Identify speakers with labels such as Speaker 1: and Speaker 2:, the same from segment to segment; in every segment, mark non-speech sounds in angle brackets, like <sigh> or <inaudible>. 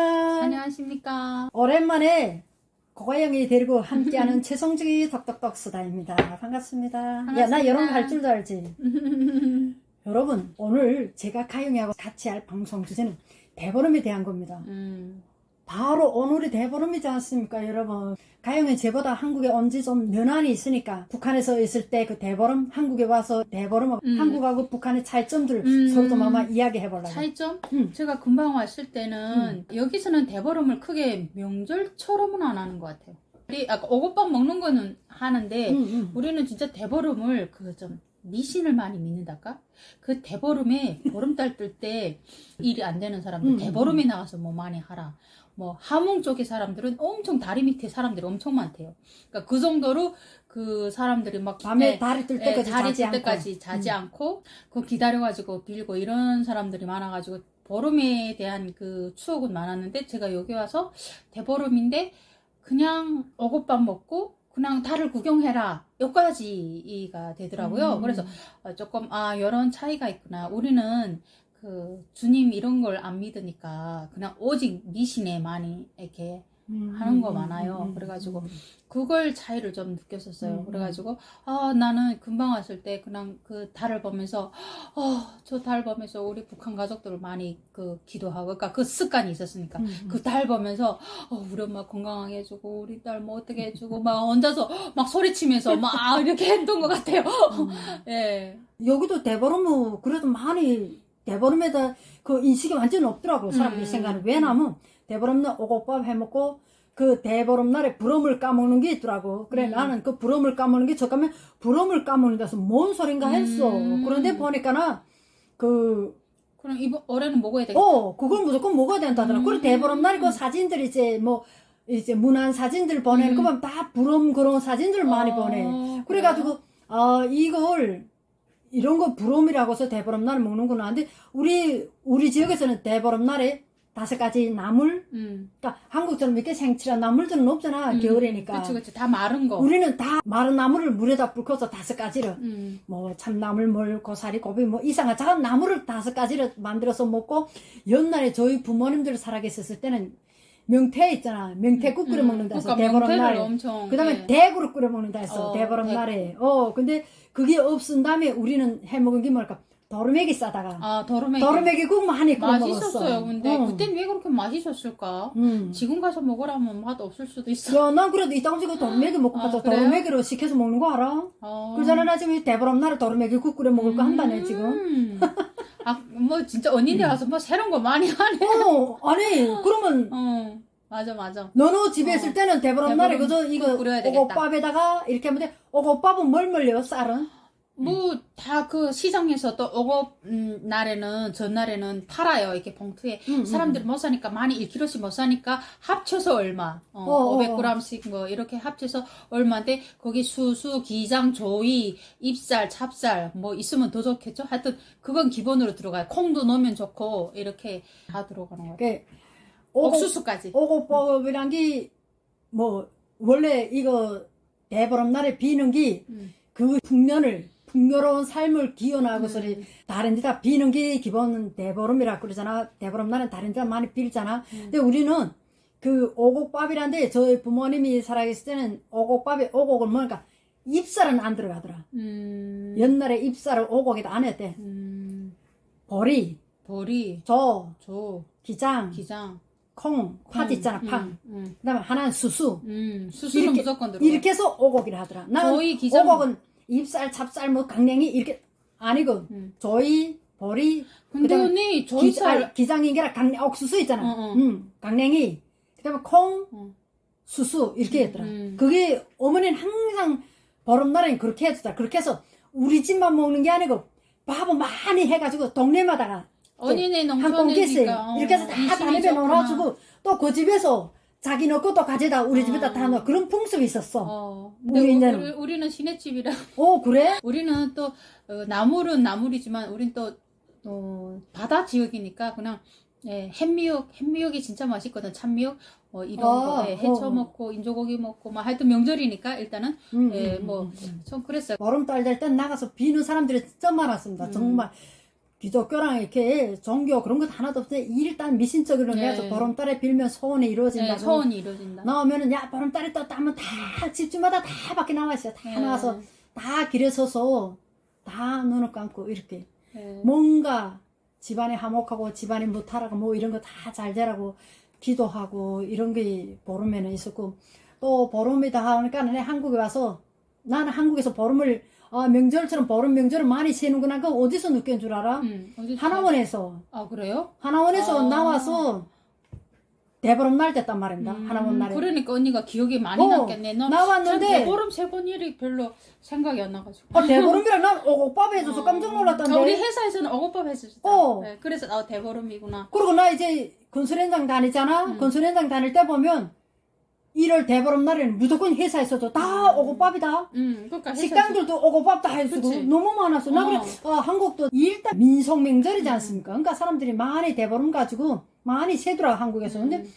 Speaker 1: 안녕하십니까. 오랜만에 고가영이 데리고 함께하는 <laughs> 최성직이 덕덕덕 수다입니다. 반갑습니다. 야, 나
Speaker 2: 반갑습니다.
Speaker 1: 이런 거 할 줄도 알지. <laughs> 여러분, 오늘 제가 가영이하고 같이 할 방송 주제는 대보름에 대한 겁니다.
Speaker 2: 음,
Speaker 1: 바로 오늘이 대보름이지 않습니까, 여러분? 가영이 제보다 한국에 온 지 좀 연한이 있으니까 북한에서 있을 때 그 대보름, 한국에 와서 대보름,
Speaker 2: 음.
Speaker 1: 한국하고 북한의 차이점들을
Speaker 2: 음.
Speaker 1: 서로 좀 아마 이야기해 보려고.
Speaker 2: 차이점?
Speaker 1: 음.
Speaker 2: 제가 금방 왔을 때는 여기서는 대보름을 크게 명절처럼은 안 하는 것 같아요. 우리 아까 오곡밥 먹는 거는 하는데
Speaker 1: 음, 음.
Speaker 2: 우리는 진짜 대보름을 그좀 미신을 많이 믿는달까? 그 대보름에 보름달 뜰 때 일이 안 되는 사람들
Speaker 1: 음,
Speaker 2: 대보름에 나가서 뭐 많이 하라. 뭐 함흥 쪽의 사람들은 엄청 다리 밑에 사람들이 엄청 많대요. 그러니까 그 정도로 그 사람들이 막
Speaker 1: 밤에
Speaker 2: 네,
Speaker 1: 다리 뜰
Speaker 2: 예,
Speaker 1: 때까지
Speaker 2: 다리
Speaker 1: 자지
Speaker 2: 뜰
Speaker 1: 않고.
Speaker 2: 때까지 자지
Speaker 1: 음.
Speaker 2: 않고 그 기다려가지고 빌고 이런 사람들이 많아가지고 보름에 대한 그 추억은 많았는데 제가 여기 와서 대보름인데 그냥 어곡밥 먹고 그냥 달을 구경해라 여기까지가 되더라고요.
Speaker 1: 음.
Speaker 2: 그래서 어, 조금 아 이런 차이가 있구나. 우리는 그 주님 이런 걸 안 믿으니까 그냥 오직 미신에 많이 이렇게
Speaker 1: 음,
Speaker 2: 하는 거
Speaker 1: 음,
Speaker 2: 많아요.
Speaker 1: 음, 음,
Speaker 2: 그래가지고
Speaker 1: 음.
Speaker 2: 그걸 차이를 좀 느꼈었어요.
Speaker 1: 음.
Speaker 2: 그래가지고 아 나는 금방 왔을 때 그냥 그 달을 보면서 어저 달 보면서 우리 북한 가족들 많이 그 기도하고 그러니까 그 습관이 있었으니까
Speaker 1: 음, 음.
Speaker 2: 그달 보면서 어 우리 엄마 건강하게 해주고 우리 딸 뭐 어떻게 해주고 막 혼자서 막 소리치면서 막 이렇게 했던 것 같아요.
Speaker 1: 음. <laughs>
Speaker 2: 예.
Speaker 1: 여기도 대보름은 그래도 많이 대보름에다 그 인식이 완전 없더라고 사람들이
Speaker 2: 음.
Speaker 1: 생각은 왜냐면 대보름날 오곡밥 해먹고 그 대보름날에 부럼을 까먹는 게 있더라고 그래
Speaker 2: 음.
Speaker 1: 나는 그 부럼을 까먹는 게 잠깐만 부럼을 까먹는 데서 뭔 소린가 했어
Speaker 2: 음.
Speaker 1: 그런데 보니까는 그
Speaker 2: 그럼 이번 올해는 먹어야 되겠다.
Speaker 1: 어, 그걸 무조건 먹어야 된다더라.
Speaker 2: 음.
Speaker 1: 그리고 대보름날 그 사진들 이제 뭐, 이제 문안 사진들 보내는
Speaker 2: 음.
Speaker 1: 거 보면 다 부럼 그런 사진들 많이
Speaker 2: 어,
Speaker 1: 보내. 그래가지고, 아, 이걸, 이런 거 부럼이라고 해서 대보름날 먹는구나. 근데 우리, 우리 지역에서는 대보름날에 다섯 가지 나물,
Speaker 2: 음.
Speaker 1: 그러니까 한국처럼 이렇게 생칠한 나물들은 없잖아.
Speaker 2: 음.
Speaker 1: 겨울이니까.
Speaker 2: 그치 그치 다 마른 거.
Speaker 1: 우리는 다 마른 나물을 물에다 불켜서 다섯 가지를.
Speaker 2: 음.
Speaker 1: 뭐 참나물, 물, 고사리, 고비 뭐 이상한 작은 나물을 다섯 가지를 만들어서 먹고 옛날에 저희 부모님들 살아 계셨을 때는 명태 있잖아. 명태국 끓여 먹는다 해서
Speaker 2: 그러니까
Speaker 1: 대보름
Speaker 2: 명태를
Speaker 1: 날에.
Speaker 2: 엄청
Speaker 1: 그다음에
Speaker 2: 예.
Speaker 1: 대구를 끓여 먹는다 했어.
Speaker 2: 어,
Speaker 1: 대보름. 날에. 어, 근데 그게 없은 다음에 우리는 해 먹은 게 뭘까? 도루묵이 싸다가.
Speaker 2: 아 도르메기
Speaker 1: 도루묵이국 많이 구워
Speaker 2: 맛있었어요.
Speaker 1: 먹었어.
Speaker 2: 근데
Speaker 1: 어.
Speaker 2: 그땐 왜 그렇게 맛있었을까?
Speaker 1: 음.
Speaker 2: 지금 가서 먹으라면 맛 없을 수도 있어.
Speaker 1: 야, 난 그래도 이따 지고 도루묵이 먹고
Speaker 2: 아,
Speaker 1: 가서
Speaker 2: 그래요?
Speaker 1: 도루묵이로 시켜서 먹는 거 알아?
Speaker 2: 어.
Speaker 1: 그러잖아, 나 지금 이 대보름 날에 도루묵이국 끓여 먹을 거 한다네, 지금.
Speaker 2: 음. <laughs> 아 뭐 진짜 언니네 와서 뭐 새로운 거 많이 하네.
Speaker 1: 어, 아니, 그러면
Speaker 2: 어 맞아 맞아.
Speaker 1: 너너 집에 있을 때는 대보름 날에
Speaker 2: 대보름
Speaker 1: 그저 이거
Speaker 2: 국 끓여야 되겠다.
Speaker 1: 오곡밥에다가 이렇게 하면 돼. 오곡밥은 뭘 멀려 쌀은?
Speaker 2: 뭐 다 그 시장에서 또 오고 음, 날에는 전날에는 팔아요. 이렇게 봉투에.
Speaker 1: 음,
Speaker 2: 사람들이 못 사니까 많이 1kg씩 못 사니까 합쳐서 얼마. 어,
Speaker 1: 어, 어,
Speaker 2: 500g씩 뭐 이렇게 합쳐서 얼마인데 거기 수수 기장 조이 잎살 찹쌀 뭐 있으면 더 좋겠죠? 하여튼 그건 기본으로 들어가요. 콩도 넣으면 좋고 이렇게 다 들어가는 거예요.
Speaker 1: 그
Speaker 2: 옥수수까지.
Speaker 1: 오곡밥이란 게 뭐 원래 이거 대보름 날에 비는 게
Speaker 2: 음.
Speaker 1: 그 풍년을 풍요로운 삶을 기원하고서
Speaker 2: 음.
Speaker 1: 다른 데다 비는 게 기본 대보름이라 그러잖아. 대보름 날은 다른 데다 많이 빌잖아.
Speaker 2: 음.
Speaker 1: 근데 우리는 그 오곡밥이란데 저희 부모님이 살아계실 때는 오곡밥에 오곡을 먹으니까 잎살은 안 들어가더라.
Speaker 2: 음.
Speaker 1: 옛날에 잎살을 오곡에다 안 했대.
Speaker 2: 음.
Speaker 1: 보리,
Speaker 2: 보리
Speaker 1: 조,
Speaker 2: 조
Speaker 1: 기장,
Speaker 2: 기장
Speaker 1: 콩, 팥 있잖아,
Speaker 2: 음,
Speaker 1: 팥.
Speaker 2: 음,
Speaker 1: 그 다음에 하나는 수수.
Speaker 2: 음. 수수는
Speaker 1: 이렇게-
Speaker 2: 무조건 들어가
Speaker 1: 이렇게 해서 오곡이라 하더라. 나는. 오곡은 잎살, 찹쌀, 뭐 강냉이 이렇게 아니고
Speaker 2: 음.
Speaker 1: 조이, 보리,
Speaker 2: 근데
Speaker 1: 그다음에
Speaker 2: 언니
Speaker 1: 기,
Speaker 2: 조이살
Speaker 1: 아, 기장인게라 강냉, 옥수수 있잖아.
Speaker 2: 어, 어.
Speaker 1: 음, 강냉이. 그 다음에 콩,
Speaker 2: 어.
Speaker 1: 수수 이렇게 했더라.
Speaker 2: 음.
Speaker 1: 그게 어머니는 항상 보름날엔 그렇게 해주더라. 그렇게 해서 우리 집만 먹는 게 아니고 밥을 많이 해가지고 동네마다가
Speaker 2: 언니네
Speaker 1: 한 공기씩
Speaker 2: 농촌이니까 어,
Speaker 1: 이렇게 해서 다 다니에 넣어가지고 또 그 집에서 자기 넣고 또 가져다 우리 집에다
Speaker 2: 어.
Speaker 1: 다 넣어 그런 풍습이 있었어.
Speaker 2: 어. 근데
Speaker 1: 우리
Speaker 2: 우리,
Speaker 1: 이제는.
Speaker 2: 우리, 우리는 시내집이라
Speaker 1: 어 그래?
Speaker 2: 우리는 또 어, 나물은 나물이지만 우린 또 어, 바다 지역이니까 그냥 예, 햇미역 햇미역이 진짜 맛있거든 참미역 어, 이런
Speaker 1: 아,
Speaker 2: 거 예, 해쳐
Speaker 1: 어.
Speaker 2: 먹고 인조고기 먹고 막 하여튼 명절이니까 일단은
Speaker 1: 음,
Speaker 2: 예,
Speaker 1: 음,
Speaker 2: 뭐
Speaker 1: 음, 음.
Speaker 2: 좀 그랬어요.
Speaker 1: 보름달 될땐 나가서 비는 사람들이 진짜 많았습니다.
Speaker 2: 음.
Speaker 1: 정말 기독교랑 이렇게 종교 그런 것 하나도 없어 일단 미신적으로
Speaker 2: 네.
Speaker 1: 해서 보름달에 빌면 소원이
Speaker 2: 네,
Speaker 1: 이루어진다고
Speaker 2: 소원이 이루어진다.
Speaker 1: 나오면은 야 보름달에 떴다 하면 다 집주마다 다 밖에 나와 있어요 다
Speaker 2: 네.
Speaker 1: 나와서 다 길에 서서 다 눈을 감고 이렇게
Speaker 2: 네.
Speaker 1: 뭔가 집안에 화목하고 집안에 무탈하고 뭐 이런 거 다 잘 되라고 기도하고 이런 게 보름에는 있었고 또 보름이다 하니까 내 한국에 와서 나는 한국에서 보름을 아, 명절처럼 보름 명절을 많이 세는구나 그거 어디서 느낀 줄 알아?
Speaker 2: 음, 어디
Speaker 1: 하나원에서
Speaker 2: 아 그래요?
Speaker 1: 하나원에서
Speaker 2: 아.
Speaker 1: 나와서 대보름 날 됐단 말입니다
Speaker 2: 음,
Speaker 1: 하나원 날에
Speaker 2: 그러니까 언니가 기억이 많이
Speaker 1: 어,
Speaker 2: 남겠네. 너
Speaker 1: 나왔는데-
Speaker 2: 참 대보름 세번 일이 별로 생각이 안 나가지고.
Speaker 1: 아, 대보름이랑 난 오곡밥 해줘서
Speaker 2: 어.
Speaker 1: 깜짝 놀랐단데
Speaker 2: 아, 우리 회사에서는 어곡밥 해주셨다.
Speaker 1: 어.
Speaker 2: 네, 그래서 아 대보름이구나.
Speaker 1: 그리고 나 이제 건설 현장 다니잖아.
Speaker 2: 음.
Speaker 1: 건설 현장 다닐 때 보면 1월 대보름 날에는 무조건 회사에서도 다 오곡밥이다.
Speaker 2: 음, 그러니까 회사에서-
Speaker 1: 식당들도 다 해주고
Speaker 2: 그치.
Speaker 1: 너무 많았어. 나 그래,
Speaker 2: 어.
Speaker 1: 아, 한국도 일단 민속 명절이지 않습니까? 그러니까 사람들이 많이 대보름 가지고 많이 세더라 한국에서. 근데
Speaker 2: 음.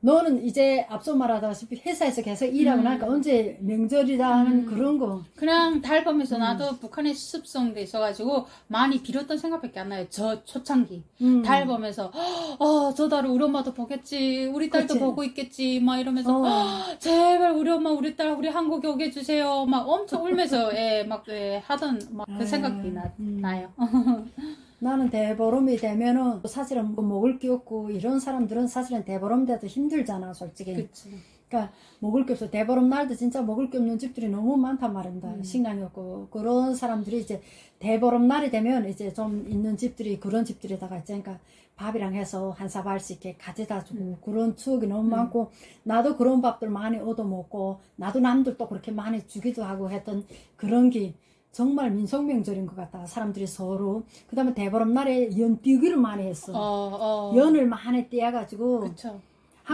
Speaker 1: 너는 이제 앞서 말하다시피 회사에서 계속 일하고
Speaker 2: 음.
Speaker 1: 나니까 언제 명절이라는
Speaker 2: 음.
Speaker 1: 그런 거.
Speaker 2: 그냥 달 보면서
Speaker 1: 음.
Speaker 2: 나도 북한에 습성돼 있어가지고 많이 빌었던 생각밖에 안 나요. 저 초창기
Speaker 1: 음.
Speaker 2: 달 보면서 어, 저 달을 우리 엄마도 보겠지, 우리 딸도
Speaker 1: 그치.
Speaker 2: 보고 있겠지, 막 이러면서
Speaker 1: 어.
Speaker 2: 제발 우리 엄마, 우리 딸, 우리 한국에 오게 해주세요. 막 엄청 울면서 예, 막 예, 하던 막그
Speaker 1: 아,
Speaker 2: 생각이 나,
Speaker 1: 음.
Speaker 2: 나요. <laughs>
Speaker 1: 나는 대보름이 되면은 사실은 뭐 먹을 게 없고 이런 사람들은 사실은 대보름 돼도 힘들잖아 솔직히
Speaker 2: 그치.
Speaker 1: 그러니까 먹을 게 없어 대보름 날도 진짜 먹을 게 없는 집들이 너무 많단 말입니다
Speaker 2: 음.
Speaker 1: 식량이 없고 그런 사람들이 이제 대보름 날이 되면 이제 좀 있는 집들이 그런 집들에다가 이제 그러니까 밥이랑 해서 한 사발씩 이렇게 가져다 주고
Speaker 2: 음.
Speaker 1: 그런 추억이 너무
Speaker 2: 음.
Speaker 1: 많고 나도 그런 밥들 많이 얻어 먹고 나도 남들 또 그렇게 많이 주기도 하고 했던 그런 게 정말 민속명절인 것 같다 사람들이 서로 그 다음에 대보름 날에 연 띄기를 많이 했어
Speaker 2: 어, 어.
Speaker 1: 연을 많이 띄어가지고
Speaker 2: 그쵸.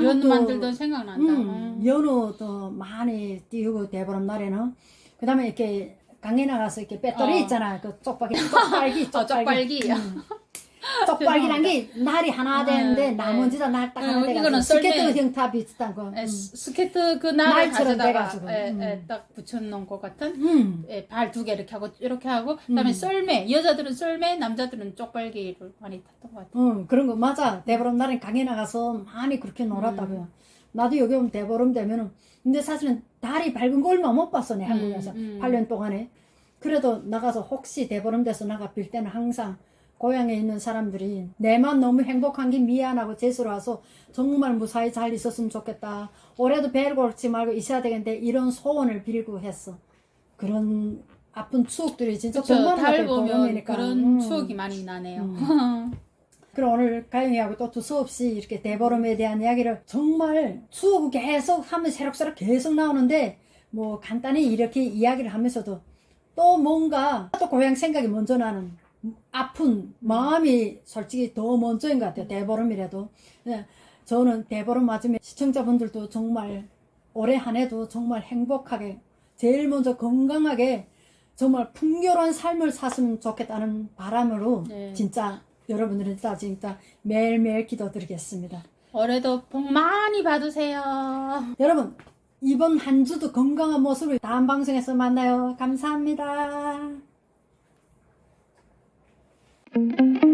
Speaker 2: 연 만들던 생각난다.
Speaker 1: 음, 연어도 많이 띄우고 대보름 날에는 그 다음에 이렇게 강에 나가서 이렇게 배터리
Speaker 2: 어.
Speaker 1: 있잖아 그 쪽박이 쪽발기 <laughs>
Speaker 2: 어, 쪽발기. <laughs>
Speaker 1: 음. 쪽발기란 게 날이 하나
Speaker 2: 아,
Speaker 1: 되는데
Speaker 2: 네.
Speaker 1: 나머지가 날딱
Speaker 2: 어,
Speaker 1: 하나 돼가지고
Speaker 2: 이거는 썰매.
Speaker 1: 스케이트 형태 비슷한 거
Speaker 2: 에,
Speaker 1: 음.
Speaker 2: 스- 스케이트 그 날을
Speaker 1: 날처럼
Speaker 2: 가져다가
Speaker 1: 돼가지고.
Speaker 2: 에,
Speaker 1: 음.
Speaker 2: 에, 딱 붙여놓은 것 같은
Speaker 1: 음.
Speaker 2: 발두 개 이렇게 하고 이렇게 하고 그다음에
Speaker 1: 음.
Speaker 2: 썰매 여자들은 썰매 남자들은 쪽발기를 많이 탔던 것 같아.
Speaker 1: 응, 그런 거 맞아. 대보름 날엔 강에 나가서 많이 그렇게 놀았다고요.
Speaker 2: 음.
Speaker 1: 나도 여기 오면 대보름 되면은 근데 사실은 달이 밝은 거 얼마 못 봤어 내 한국에서
Speaker 2: 음, 음.
Speaker 1: 8년 동안에. 그래도 나가서 혹시 대보름 돼서 나가 빌 때는 항상 고향에 있는 사람들이 내만 너무 행복한 게 미안하고 제수로 와서 정말 무사히 잘 있었으면 좋겠다. 올해도 벨 걸지 말고 있어야 되겠는데 이런 소원을 빌고 했어. 그런 아픈 추억들이 진짜 정말
Speaker 2: 달 보면. 그런
Speaker 1: 음.
Speaker 2: 추억이 많이 나네요. <laughs>
Speaker 1: 그럼 오늘 가영이하고 또 두서없이 이렇게 대보름에 대한 이야기를 정말 추억 계속 하면 새록새록 계속 나오는데 뭐 간단히 이렇게 이야기를 하면서도 또 뭔가 또 고향 생각이 먼저 나는 아픈 마음이 솔직히 더 먼저인 것 같아요. 대보름이라도. 네, 저는 대보름 맞으면 시청자분들도 정말 올해 한 해도 정말 행복하게 제일 먼저 건강하게 정말 풍요로운 삶을 샀으면 좋겠다는 바람으로
Speaker 2: 네.
Speaker 1: 진짜 여러분들은 다 진짜 매일매일 기도드리겠습니다.
Speaker 2: 올해도 복 많이 받으세요.
Speaker 1: 여러분 이번 한 주도 건강한 모습을 다음 방송에서 만나요. 감사합니다. Música